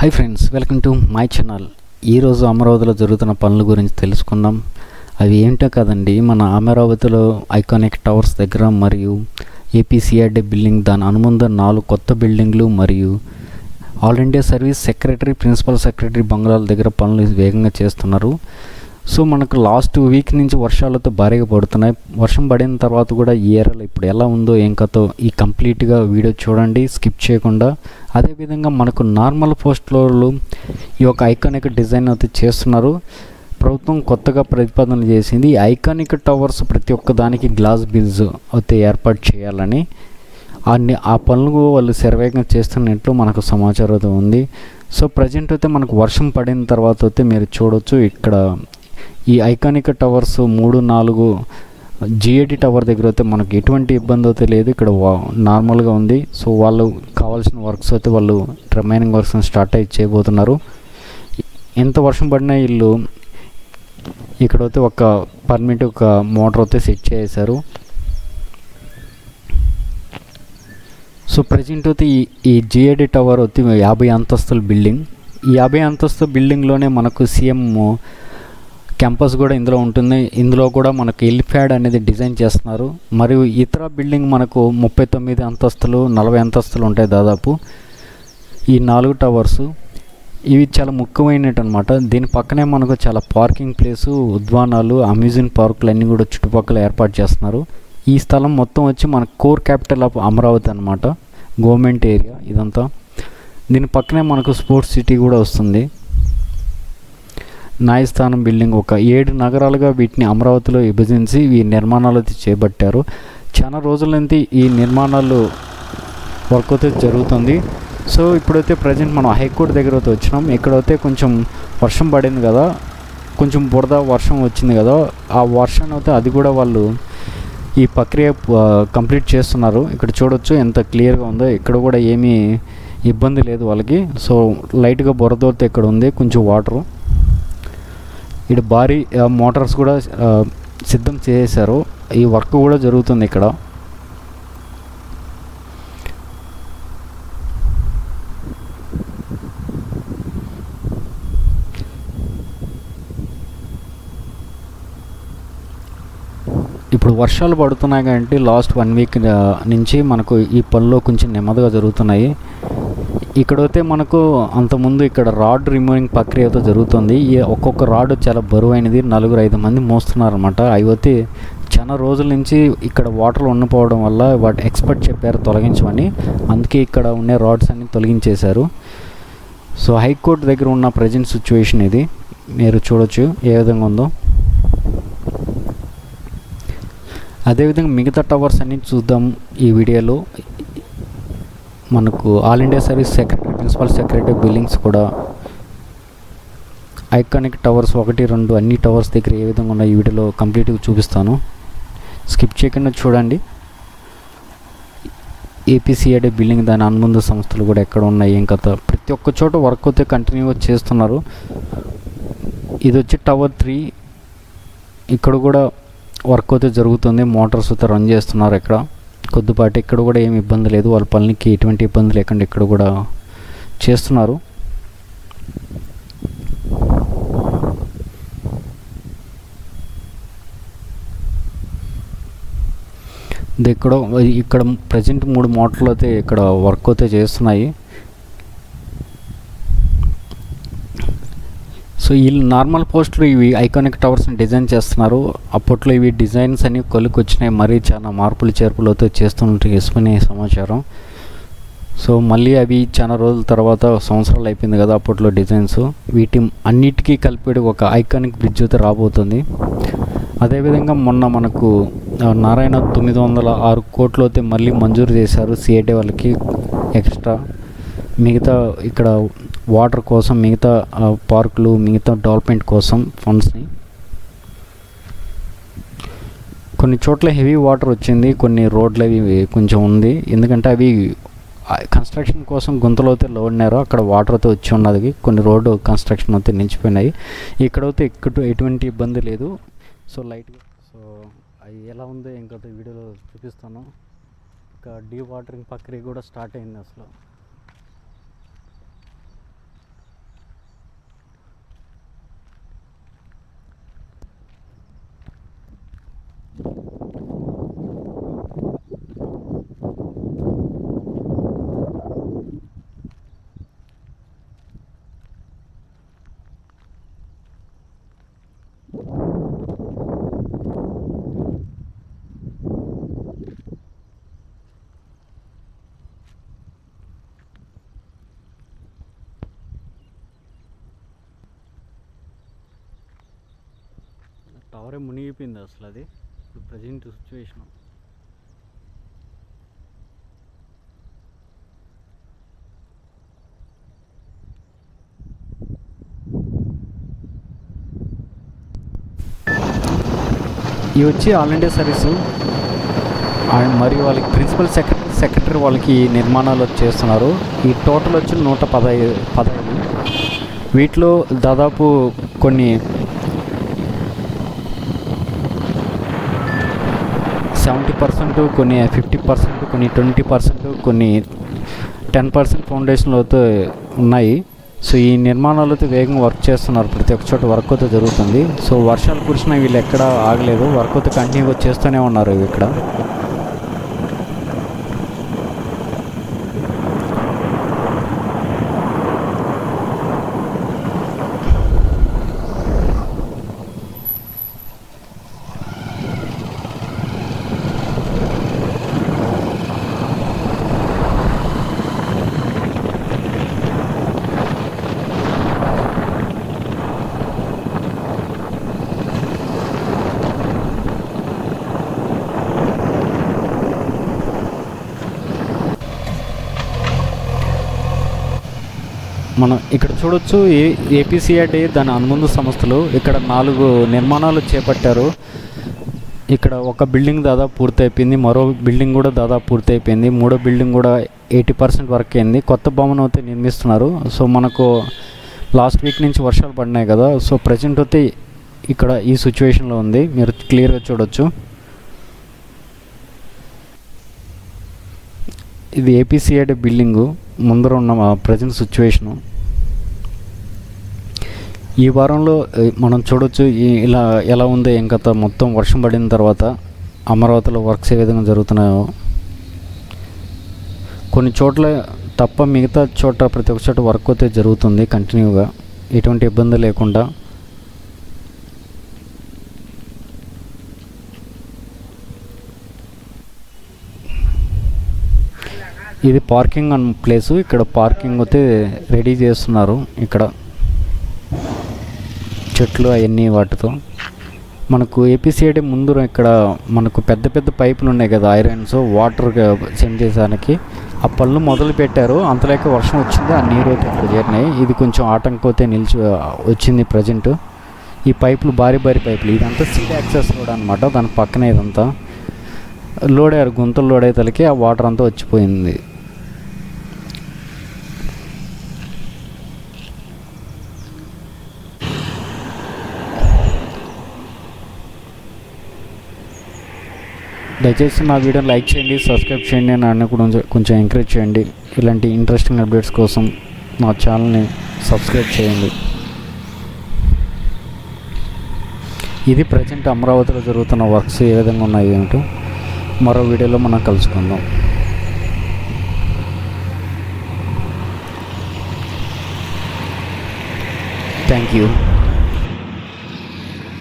Hi friends welcome to my channel ఈరోజు అమరావతిలో జరుగుతున్న పనుల గురించి తెలుసుకుందాం. అవి ఏంటో కదండి మన అమరావతిలో ఐకానిక్ టవర్స్ దగ్గర మరియు ఏపీసీఆర్డీ బిల్డింగ్ దాని అనుబంధ నాలుగు కొత్త బిల్డింగ్లు మరియు all India service secretary principal secretary బంగ్లాల దగ్గర పనులు వేగంగా చేస్తున్నారు. సో మనకు లాస్ట్ వీక్ నుంచి వర్షాలతో భారీగా పడుతున్నాయి. వర్షం పడిన తర్వాత కూడా ఈ ఏరియాలో ఇప్పుడు ఎలా ఉందో ఏం కథో ఈ కంప్లీట్గా వీడియో చూడండి స్కిప్ చేయకుండా. అదేవిధంగా మనకు నార్మల్ పోస్ట్లో ఈ యొక్క ఐకానిక్ డిజైన్ అయితే చేస్తున్నారు. ప్రభుత్వం కొత్తగా ప్రతిపాదన చేసింది ఈ ఐకానిక్ టవర్స్ ప్రతి ఒక్క దానికి గ్లాస్ బిల్స్ అయితే ఏర్పాటు చేయాలని. అన్ని ఆ పనులు వాళ్ళు శరవేగంగా చేస్తున్నట్లు మనకు సమాచారం అయితే ఉంది. సో ప్రజెంట్ అయితే మనకు వర్షం పడిన తర్వాత అయితే మీరు చూడొచ్చు. ఇక్కడ ఈ ఐకానిక్ టవర్స్ మూడు నాలుగు జిఏడి టవర్ దగ్గర అయితే మనకి ఎటువంటి ఇబ్బంది అయితే లేదు. ఇక్కడ వా- నార్మల్గా ఉంది. సో వాళ్ళు కావాల్సిన వర్క్స్ అయితే వాళ్ళు రిమైనింగ్ వర్క్స్ స్టార్ట్ అయి చేయబోతున్నారు. ఎంత వర్షం పడినా వీళ్ళు ఇక్కడైతే ఒక పర్మిట్ ఒక మోటార్ అయితే సెట్ చేశారు సో ప్రజెంట్ అయితే ఈ ఈ జిఏడి టవర్ వచ్చి యాభై అంతస్తుల బిల్డింగ్ ఈ యాభై అంతస్తు బిల్డింగ్లోనే మనకు సీఎం క్యాంపస్ కూడా ఇందులో ఉంటుంది. ఇందులో కూడా మనకు ఎలిఫ్యాడ్ అనేది డిజైన్ చేస్తున్నారు. మరియు ఇతర బిల్డింగ్ మనకు ముప్పై తొమ్మిది అంతస్తులు నలభై అంతస్తులు ఉంటాయి దాదాపు. ఈ నాలుగు టవర్స్. ఇవి చాలా ముఖ్యమైనవి అనమాట దీని పక్కనే మనకు చాలా పార్కింగ్ ప్లేసు ఉద్వానాలు అమ్యూజిన్ పార్కులు అన్నీ కూడా చుట్టుపక్కల ఏర్పాటు చేస్తున్నారు. ఈ స్థలం మొత్తం వచ్చి మన కోర్ క్యాపిటల్ ఆఫ్ అమరావతి అనమాట గవర్నమెంట్ ఏరియా ఇదంతా. దీని పక్కనే మనకు స్పోర్ట్స్ సిటీ కూడా వస్తుంది. న్యాయస్థానం బిల్డింగ్ ఒక ఏడు నగరాలుగా వీటిని అమరావతిలో విభజించి ఈ నిర్మాణాలు అయితే చేపట్టారు. చాలా రోజుల నుంచి ఈ నిర్మాణాలు వర్క్ అయితే జరుగుతుంది. సో ఇప్పుడైతే ప్రజెంట్ మనం హైకోర్టు దగ్గర అయితే వచ్చినాం. ఇక్కడైతే కొంచెం వర్షం పడింది కదా కొంచెం బురద వర్షం వచ్చింది కదా ఆ వర్షం అయితే అది కూడా వాళ్ళు ఈ ప్రక్రియ కంప్లీట్ చేస్తున్నారు. ఇక్కడ చూడొచ్చు ఎంత క్లియర్గా ఉందో. ఇక్కడ కూడా ఏమీ ఇబ్బంది లేదు వాళ్ళకి. సో లైట్గా బురద అయితే ఇక్కడ ఉంది కొంచెం వాటరు. ఇటు భారీ మోటార్స్ కూడా సిద్ధం చేశారు. ఈ వర్క్ కూడా జరుగుతుంది ఇక్కడ. ఇప్పుడు వర్షాలు పడుతున్నాయి కాబట్టి లాస్ట్ వన్ వీక్ నుంచి మనకు ఈ పనులు కొంచెం నెమ్మదిగా జరుగుతున్నాయి. ఇక్కడైతే మనకు అంతకుముందు ఇక్కడ రాడ్ రిమూవింగ్ ప్రక్రియతో జరుగుతుంది. ఈ ఒక్కొక్క రాడ్ చాలా బరువైనది. నలుగురు ఐదు మంది మోస్తున్నారనమాట అవి అయితే చాలా రోజుల నుంచి ఇక్కడ వాటర్ ఉండిపోవడం వల్ల వాటి ఎక్స్పర్ట్ చెప్పారు తొలగించమని. అందుకే ఇక్కడ ఉండే రాడ్స్ అన్ని తొలగించేశారు. సో హైకోర్టు దగ్గర ఉన్న ప్రజెంట్ సిచ్యువేషన్ ఇది. మీరు చూడొచ్చు ఏ విధంగా ఉందో. అదేవిధంగా మిగతా టవర్స్ అన్ని చూద్దాం ఈ వీడియోలో. మనకు all India service secretary principal secretary buildings కూడా ఐకానిక్ టవర్స్ ఒకటి రెండు అన్ని టవర్స్ దగ్గర ఏ విధంగా ఉన్నాయి ఈ వీడియోలో కంప్లీట్గా చూపిస్తాను. స్కిప్ చేయకుండా చూడండి. ఏపీసీఐడి బిల్డింగ్ దాని అనుబంధ సంస్థలు కూడా ఎక్కడ ఉన్నాయి ఏం కథ. ప్రతి ఒక్క చోట వర్క్ అయితే కంటిన్యూగా చేస్తున్నారు. ఇది వచ్చి టవర్ త్రీ ఇక్కడ కూడా వర్క్ అయితే జరుగుతుంది. మోటార్స్ అయితే రన్ చేస్తున్నారు ఇక్కడ. కొద్దిపాటి ఇక్కడ కూడా ఏమి ఇబ్బంది లేదు. వాళ్ళ పనులకి ఎటువంటి ఇబ్బంది లేకుండా ఇక్కడ కూడా చేస్తున్నారు. ఇక్కడ ఇక్కడ ప్రజెంట్ మూడు మోటార్లు అయితే ఇక్కడ వర్క్ అయితే చేస్తున్నాయి. సో ఈ నార్మల్ పోస్టులు ఇవి ఐకానిక్ టవర్స్ని డిజైన్ చేస్తున్నారు. అప్పట్లో ఇవి డిజైన్స్ అని కొలికి వచ్చినాయి మరీ చాలా మార్పులు చేర్పులతో చేస్తున్నట్టు వేసుకునే సమాచారం. సో మళ్ళీ అవి చాలా రోజుల తర్వాత సంవత్సరాలు అయిపోయింది కదా అప్పట్లో డిజైన్స్. వీటి అన్నిటికీ కలిపి ఒక ఐకానిక్ బ్రిడ్జ్ అయితే రాబోతుంది. అదేవిధంగా మొన్న మనకు నారాయణ తొమ్మిది వందల ఆరు కోట్లు అయితే మళ్ళీ మంజూరు చేశారు. సిఐటి వాళ్ళకి ఎక్స్ట్రా. మిగతా ఇక్కడ వాటర్ కోసం మిగతా పార్కులు మిగతా డెవలప్మెంట్ కోసం ఫండ్స్ని కొన్ని చోట్ల హెవీ వాటర్ వచ్చింది కొన్ని రోడ్లు అవి కొంచెం ఉంది. ఎందుకంటే అవి కన్స్ట్రక్షన్ కోసం గుంతలు అయితే లోడినారు అక్కడ వాటర్ అయితే వచ్చి ఉన్నది. కొన్ని రోడ్డు కన్స్ట్రక్షన్ అయితే నిలిచిపోయినాయి. ఇక్కడైతే ఎక్కడ ఎటువంటి ఇబ్బంది లేదు. సో లైట్గా సో అది ఎలా ఉందో ఇంకొక వీడియోలో చూపిస్తాను. ఇంకా డీ వాటరింగ్ ప్రక్రియ కూడా స్టార్ట్ అయింది అసలు. టవరే మునిగిపోయింది అసలు అది. ఇప్పుడు ప్రజెంట్ సిచ్యువేషను ఇవి వచ్చి ఆల్ ఇండియా సర్వీసు. అండ్ మరియు వాళ్ళకి ప్రిన్సిపల్ సెక్రటరీ సెక్రటరీ వాళ్ళకి నిర్మాణాలు చేస్తున్నారు. ఈ టోటల్ వచ్చి నూట పదహైదు పదహైదు. వీటిలో దాదాపు కొన్ని సెవెంటీ పర్సెంట్ కొన్ని ఫిఫ్టీ పర్సెంట్ కొన్ని ట్వంటీ పర్సెంట్ కొన్ని టెన్ పర్సెంట్ ఫౌండేషన్లు అయితే ఉన్నాయి. సో ఈ నిర్మాణాలు అయితే వేగంగా వర్క్ చేస్తున్నారు. ప్రతి ఒక్క చోట వర్క్ అయితే జరుగుతుంది. సో వర్షాలు కురిసినా వీళ్ళు ఎక్కడ ఆగలేదు. వర్క్ అయితే కంటిన్యూగా చేస్తూనే ఉన్నారు ఇక్కడ. మనం ఇక్కడ చూడొచ్చు ఏ ఏపీసీఆర్డీ దాని అనుబంధ సంస్థలు ఇక్కడ నాలుగు నిర్మాణాలు చేపట్టారు. ఇక్కడ ఒక బిల్డింగ్ దాదాపు పూర్తయిపోయింది మరో బిల్డింగ్ కూడా దాదాపు పూర్తయిపోయింది మూడో బిల్డింగ్ కూడా ఎయిటీ పర్సెంట్ వర్క్ అయింది. కొత్త భవనం అయితే నిర్మిస్తున్నారు. సో మనకు లాస్ట్ వీక్ నుంచి వర్షాలు పడినాయి కదా సో ప్రజెంట్ అయితే ఇక్కడ ఈ సిచ్యువేషన్లో ఉంది. మీరు క్లియర్గా చూడొచ్చు. ఇది ఏపీసీఐడి బిల్డింగు ముందర ఉన్న ప్రజెంట్ సిచ్యువేషను. ఈ వారంలో మనం చూడొచ్చు ఇలా ఎలా ఉందో ఏం కథ మొత్తం వర్షం పడిన తర్వాత అమరావతిలో వర్క్స్ ఏ విధంగా జరుగుతున్నాయో. కొన్ని చోట్ల తప్ప మిగతా చోట ప్రతి ఒక్క చోట వర్క్ అయితే జరుగుతుంది కంటిన్యూగా. ఎటువంటి ఇబ్బంది లేకుండా. ఇది పార్కింగ్ అన్న ప్లేసు. ఇక్కడ పార్కింగ్ అయితే రెడీ చేస్తున్నారు ఇక్కడ. చెట్లు అవన్నీ వాటితో. మనకు ఏపీసీఐడి ముందు ఇక్కడ మనకు పెద్ద పెద్ద పైపులు ఉన్నాయి కదా ఐరన్స్ వాటర్ సెండ్ చేసానికి ఆ పనులు మొదలు పెట్టారు అంతలేక వర్షం వచ్చింది ఆ నీరు అయితే ఇక్కడ చేరినాయి. ఇది కొంచెం ఆటంకం అయితే నిలిచి వచ్చింది ప్రజెంట్ ఈ పైపులు భారీ భారీ పైపులు. ఇదంతా సీడ్ యాక్సెస్ రోడ్ అనమాట దాని పక్కనే ఇదంతా. లోడ్ అయ్యారు గుంతలు లోడ్ అయ్యేతలకి ఆ వాటర్ అంతా వచ్చిపోయింది. దయచేసి మా వీడియోని లైక్ చేయండి సబ్స్క్రైబ్ చేయండి నన్ను కూడా కొంచెం- ఎంకరేజ్ చేయండి. ఇలాంటి ఇంట్రెస్టింగ్ అప్డేట్స్ కోసం మా ఛానల్ని సబ్స్క్రైబ్ చేయండి. ఇది ప్రజెంట్ అమరావతిలో జరుగుతున్న వర్క్స్ ఏ విధంగా ఉన్నాయి ఏమిటో మరో వీడియోలో మనం కలుసుకుందాం. Thank you